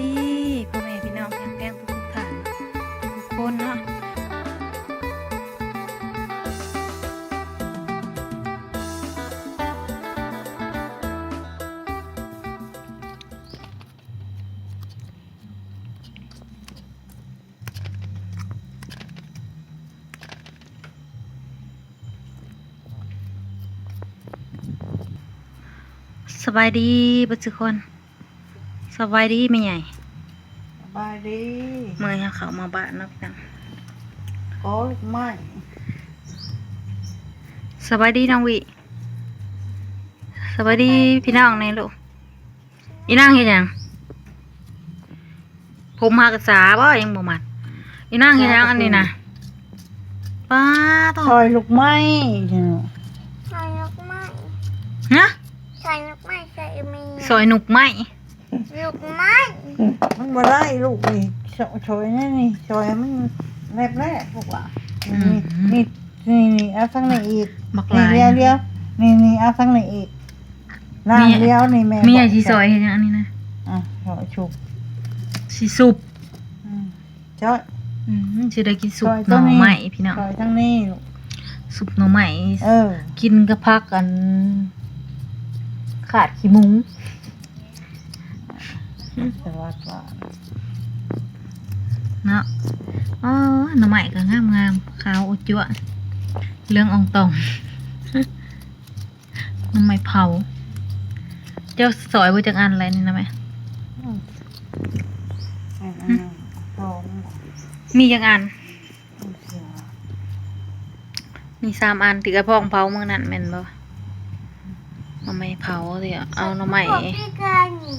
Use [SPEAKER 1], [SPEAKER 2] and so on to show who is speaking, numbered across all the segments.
[SPEAKER 1] ดีพ่อแม่พี่น้องแกงทุกท่านทุกคนเนาะสบายดีบัดทุกคนสบายดีไหมใหญ่
[SPEAKER 2] ดี
[SPEAKER 1] เมื่อเขามาบ้านเนาะพี่น้อง
[SPEAKER 2] โอ้ยไม่
[SPEAKER 1] สบายดีน้องวิสบายดีพี่น้องในลูกอีนางเฮ็ดหยังผมหากษาบ่ยังบ่มันอีนางเฮ็ดหยังอันนี้นะป้าต้อ
[SPEAKER 2] ซอยลูกไม้เนาะ
[SPEAKER 3] ใส่ลูกไม้
[SPEAKER 1] ฮะ
[SPEAKER 3] ใส่ลูกไม้ใส่มี
[SPEAKER 1] ซอยหนุกไหม
[SPEAKER 3] ลูกไม้
[SPEAKER 2] มันบ่ได้ลูกนี่ซอยซอยนี่นี่ซอยมันแรบแรกพวกว่านี่นี่นี่นี่เอาทั้งนี้อีก
[SPEAKER 1] บัก
[SPEAKER 2] นี่
[SPEAKER 1] ลาย
[SPEAKER 2] เดียวเดียวนี่นี่เอาทั้งนี้อีกน้ำเดียวนี่แม่
[SPEAKER 1] มีใหญ่
[SPEAKER 2] บอก
[SPEAKER 1] สิซอยเฮ็ดหยังอันนี้นะ
[SPEAKER 2] อะซอยฉุก
[SPEAKER 1] สิสุบ
[SPEAKER 2] อืมจ้อย
[SPEAKER 1] อืมสิได้กินสุป
[SPEAKER 2] ซอย
[SPEAKER 1] ห
[SPEAKER 2] ตั
[SPEAKER 1] น่
[SPEAKER 2] ว
[SPEAKER 1] อ
[SPEAKER 2] นี้
[SPEAKER 1] ไม้พี่น้อง
[SPEAKER 2] ซอยทั้งนี้ลูก
[SPEAKER 1] สุปหน่อไม้
[SPEAKER 2] เออ
[SPEAKER 1] กินกับพักกัน ขาดขี้มุ้ง
[SPEAKER 2] สวัสดีว่า
[SPEAKER 1] เนาะอ๋อหน่อไม้ก็งามงามๆขาวอุจจวะเรื่องอองตองหน่อไม้เผา เจ้าสอยไว้จากอันอะไรนี่นะแม่
[SPEAKER 2] อืมอันนั้นสอง
[SPEAKER 1] มีจากอัน
[SPEAKER 2] อันเสีย
[SPEAKER 1] มีสามอันติกระพองเผาเมื่อนั้นแม่นบ่หน่อไม้เผาเดี๋ยวเอาหน่อไม้
[SPEAKER 3] พวกพี่กันหนี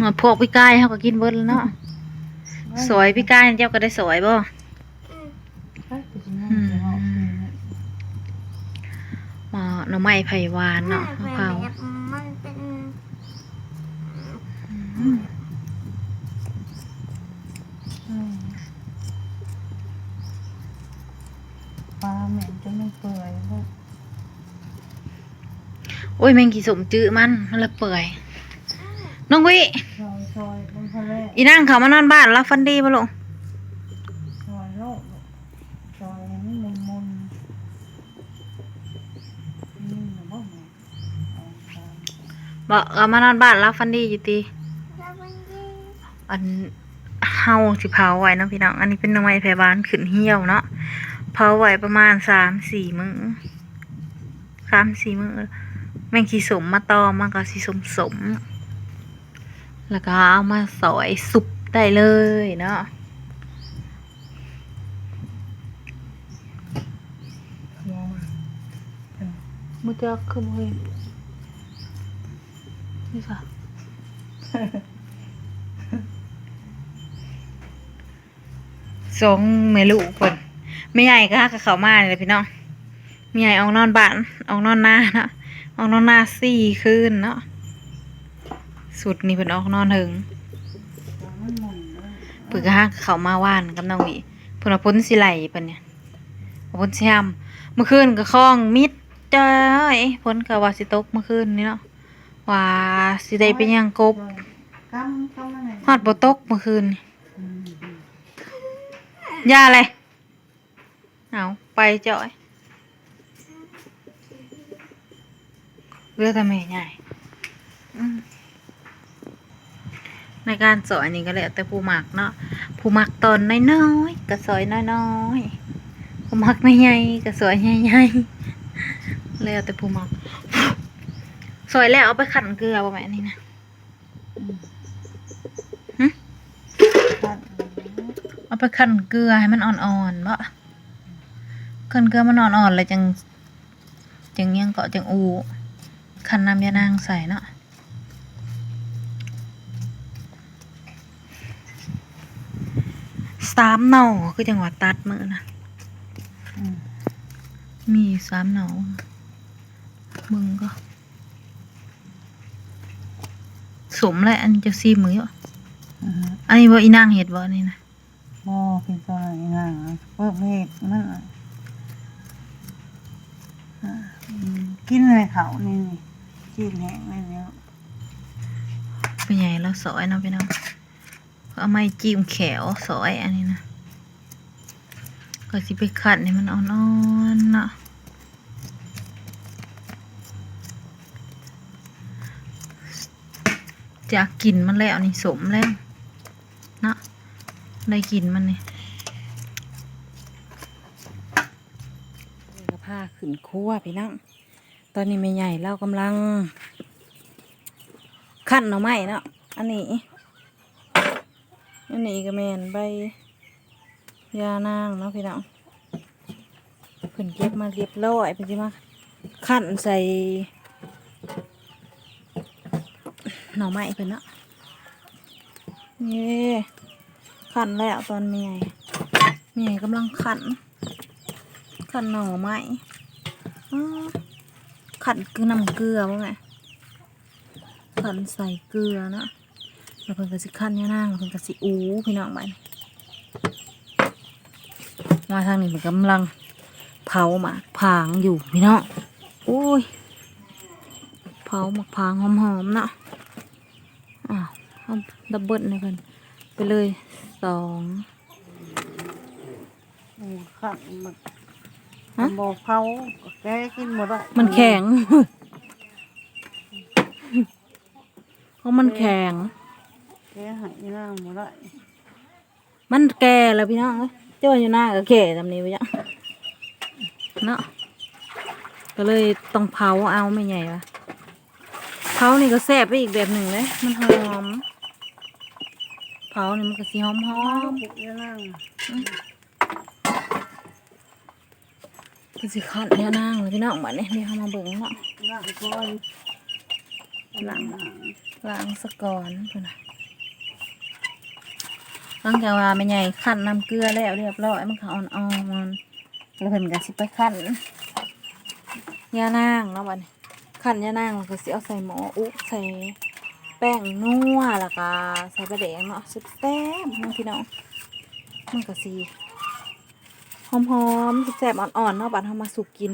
[SPEAKER 1] มาพวกพี่กายเขาก็กินเบิดแล้วเนาะสอยพี่กายเจ้าก็ได้สอยบ่
[SPEAKER 3] อืม
[SPEAKER 1] อืมมาหน่อไม้ไผ่หวานเนาะมะพร้าว
[SPEAKER 3] มันเป็น
[SPEAKER 2] ปลาเหม็นจนมันเปื่อยแล้ว
[SPEAKER 1] โอ้ยแมงกี่สมจื้อมันมันละเปื่อย น้องวิ
[SPEAKER 2] ซอยซอยบนทะเล
[SPEAKER 1] อีนั่งเขามานอนบ้านรับฟันดีบ่ลูก
[SPEAKER 2] ซอยโลกซอยให้มันมุนมุนนี่หนูบอกไงเอาตาม
[SPEAKER 1] บอกเอามานอนบ้านรับฟันดีอยู่ตี
[SPEAKER 3] แล้วมันยิง
[SPEAKER 1] อันเฮาสิเผาไว้เนาะพี่น้องอันนี้เป็นหน่อไม้ไผ่หวานขึ้นเหี่ยวเนาะเผาไว้ประมาณสามสี่มื้อสามสี่มื้อแมงขี้สมมาตอมมันก็สิสมสมๆ แล้วก็เอามาสอยสุปได้เลยเนาะ
[SPEAKER 2] ยอม
[SPEAKER 1] มือจะขึ้นเลยนี่ค่ะสองแม่ลูกคนไม่ใหญ่ก็กับเขามาเลยพี่น้องไม่ใหญ่ออกนอนบ้านออกนอนหน้าเนาะออกนอนหน้าสี่คืนเนาะ สุดนี่เป็นออกนอนถึง
[SPEAKER 2] เปิ
[SPEAKER 1] ดกระหักเขามาว่านกับน้องวีเพิ่นเอาพ้นสิไหลเพิ่นเนี่ยพ้นสิยำเมื่อคืนก็คล้องมิดจ้อยพ้นก็ว่าสิตกเมื่อคืนนี่เนาะว่าสิได้เป็นหยังกบฮอดบ่ตกเมื่อคืนย่าอะไรเอาไปจ้อยเรือแต่แม่ใหญ่ ในการสอยนี่ก็แล้วแต่ผู้มักเนาะผู้มักตอนน้อยๆก็สอยน้อยๆผู้มักใหญ่ๆก็สอยใหญ่ๆแล้วแต่ผู้มักสอยแล้วเอาไปขันเกลือประมาณนี้นะเอาไปขันเกลือให้มันอ่อนๆบ่ขันเกลือมันอ่อนๆเลยจังจังยังเกาะจังอูขันน้ำยานางใส่เนาะ สามหน่อคือจังหวะตัดมือนะ
[SPEAKER 2] อืม
[SPEAKER 1] มีสามหน่อมึงก็สมเลยอันนี้จะซีมืออยู่
[SPEAKER 2] อืม
[SPEAKER 1] อันนี้บ่อีนางเห็ดบ่อันนี้นะ
[SPEAKER 2] หม้อกินตัวไหนง่ายเพิ่มเห็ดมันอะอะอืมกินอะไรเขานี่นี่กินแห้งเลยเนี่ย
[SPEAKER 1] เป็นใหญ่แล้วซอยเนาะพี่น้อง เอาไม้จิ้มแขวซอยอันนี้นะก็สิไปขัดให้มันอ่อนๆเนาะจากกลิ่นมันแล้วนี่สมแล้วเนาะได้กลิ่นมันนี่นี่ก็ผ้าขึ้นคั่วพี่น้องตอนนี้ไม่ใหญ่เรากำลังขั้นหน่อไม้เนาะอันนี้ อันนี้ก็แมนใบยานางเนาะพี่น้องเพิ่นเก็บมาเรียบร้อยเพิ่นสิมาขั้นใส่หน่อไม้เพิ่นเนาะนี่ขั้นแล้วตอนเมียเมียกำลังขั้นขั้นหน่อไม้ขั้นคือน้ำเกลือป่ะแม่ขันใส่เกลือเนาะ แล้วเพิ่นก็สิขั้นย่านางแล้วเพิ่นก็สิอูพี่น้องบัดนี้มาทางนี้มันกำลังเผาหมากพางอยู่พี่น้องโอ้ยเผาหมากพางหอมๆเนาะอ้าวเอาดับเบิลเลยเพิ่นไปเลยสอง
[SPEAKER 2] อืมขันมัน
[SPEAKER 1] ฮะ
[SPEAKER 2] บอกเผาแกกินหมดอะ
[SPEAKER 1] มันแข็งเพราะมันแข็ง
[SPEAKER 2] แกใหายหน้าหมดอะ
[SPEAKER 1] มันแก่แล้วพี่น้องเอ้ยเจ้าอยู่หน้าก็แก่ทำนี้ไปจ้ะเนาะก็เลยต้องเผาเอาไม่ใหญ่ปะเผานี่ก็แซ่บไปอีกแบบหนึ่งเลยมันหอมเผานี่มันก็สีหอมหอม
[SPEAKER 2] บุกยานั่ง
[SPEAKER 1] ก็สิขัดเนี่ยนางเลยพี่น้องบัดนี้เดี๋ยวเขามาเบิ่งเนาะ
[SPEAKER 2] นั่งก่อน
[SPEAKER 1] หลังล้างสะก่อนเพิ่นน่ะ หลังจากว่าไม่ใหญ่ขั้นน้ำเกลือแล้วเรียบร้อยมันก็อ่อนๆแล้วเพิ่นก็สิไปขั้นยานางเนาะบัดนี้ขั้นยานางแล้วก็สิเอาใส่หม้ออุใส่แป้งนัวแล้วก็ใส่ปลาแดงเนาะสุดแซ่บเนาะพี่น้องมันก็สิหอมๆแซ่บอ่อนๆเนาะบัดเฮามาสุกกิน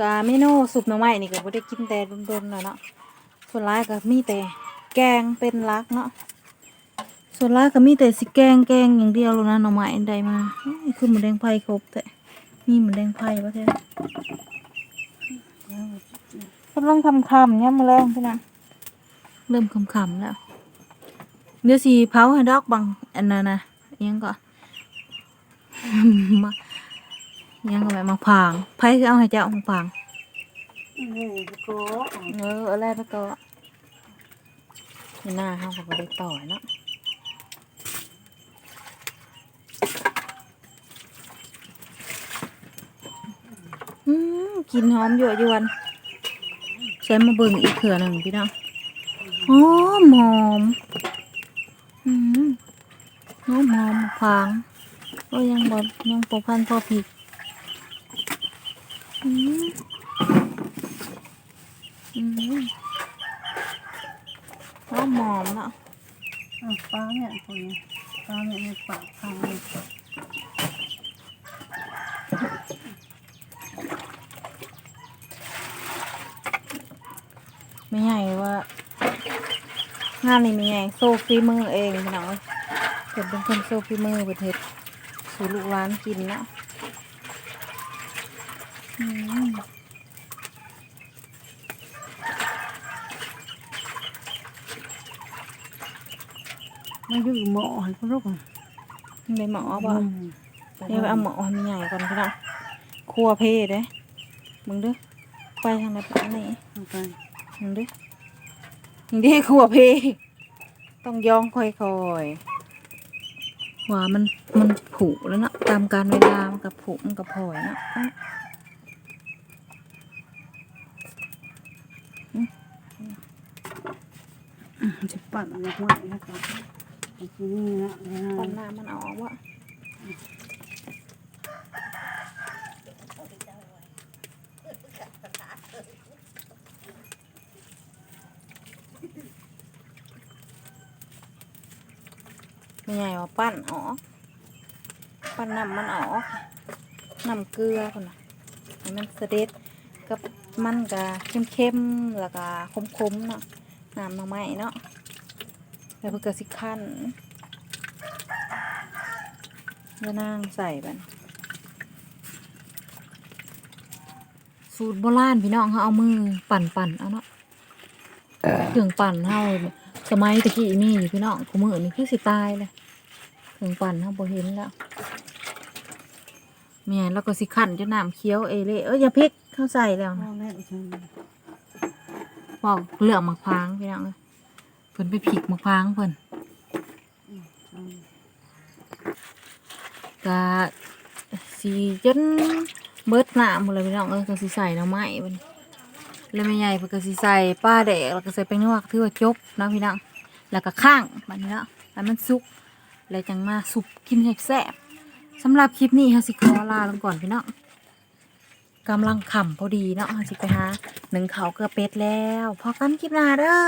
[SPEAKER 1] กาเมนูสุปหน่อไม้นี่ก็บ่ได้กินแต่โดนๆแล้วเนาะส่วนร้ายก็มีแต่แกงเป็นลักเนาะ ส่วนร้ายก็มีแต่สิแกงแกงอย่างเดียวเลยนะหน่อไม้อันใดมาเอ้ยคือหมูแดงไผ่ครบแต่มีหมูแดงไผ่ประเทศกำลังทำคำเนี่ยมาแรงพี่นะเริ่มคำคำๆแล้วเดี๋ยวสีเผาให้ดอกบังอันนั้นนะอิหยังก็มาอิหยังก็แบบมาพางไผ่คือเอาให้เจ้ามาพาง
[SPEAKER 2] นี่โก้
[SPEAKER 1] เออเอาแรกไปก่อนนี่หน้าเขาก็บ่ได้ต่อยเนาะ กลินหอมยั่วยวนใช้มาเบิ่งอีกเถื่อหนึ่งพี่น้องหอมหอมอืมหอมหอมฟางก็ยังบดยังปกพันพอผิดอืมอืมหอมหอมเนาะ
[SPEAKER 2] เอาเนี่ยคนนี้าเนี่ยในปากทางนี้
[SPEAKER 1] ไม่ใหญ่ว่า งานนี้ไม่ใหญ่โซฟีมือเองพี่น้องเพิ่นเป็นคนโซฟีมือประเทศสู่ลูกร้านกินเนาะอืม
[SPEAKER 2] ไม่ยืดหม้อให้คุณลูก
[SPEAKER 1] ได้หมอป่ะเดี๋ยวไปเอาหมอให้มันใหญ่ก่อนพี่น้องครัวเพเด้มึงเด้อไปทางไหนปะนี่
[SPEAKER 2] ไป
[SPEAKER 1] มึงเด้อมึงเด้ครัวเพต้องย่องค่อยๆว่ามันมันผุแล้วนะตามการเวลามันกับผุมันกับผอยเนาะ
[SPEAKER 2] จะปั่นออกมาแล้วก็ทีนี้นะ
[SPEAKER 1] ตอนหน้ามันออกวะ ไม่ใหญ่ว่าปั้นอ๋อปั้นน้ำมันอ๋อกน้ำเกลือคนน่ะให้มันเสด็จกับมันกะเข้มๆแล้วก็คมๆเนาะน้ำหน่อไม้เนาะแล้วเพิ่นก็สิคั่นยานางใส่บัดสูตรโบราณพี่น้องเขาเอามือปั่นปั่นๆเอาเนาะเครื่องปั่นเฮาสมัยตะกี้มีอยู่พี่น้องกูมือนี่คือสิตายเลย เครื่องปั่นเฮาบ่เห็นแล้วแม่นแล้วก็สิคั่นจนน้ำเคี้ยวเอเล่เอ้ยอย่าพริกเข้าใส่แล้ว
[SPEAKER 2] พ่
[SPEAKER 1] นะ
[SPEAKER 2] อแม่ฉัน
[SPEAKER 1] บอกเลือกมะพร้างพี่น้องเอ้ยเพิ่นไปผิกมะพร้างเพิ่นก็สีจนเบิดน้ำหมดเลยพี่น้องเอ้ยก็สิใส่หน้ำไม้เพิ่นแล้วแม่ใหญ่เพิ่นก็สิใส่ป้าแดกแล้วก็ใส่แป้งนัวถือว่าจบนะพี่น้องแล้วก็ข้างบัดนี้เนาะให้มันสุก แล้วจังมาสุปกินแซ่บสำหรับคลิปนี้ฮาสิขอลาลงก่อนพี่น้องกำลังขำพอดีเนาะฮาสิไปหาหนึ่งเขาเกลือเป็ดแล้วพอกันคลิปหน้าเด้อ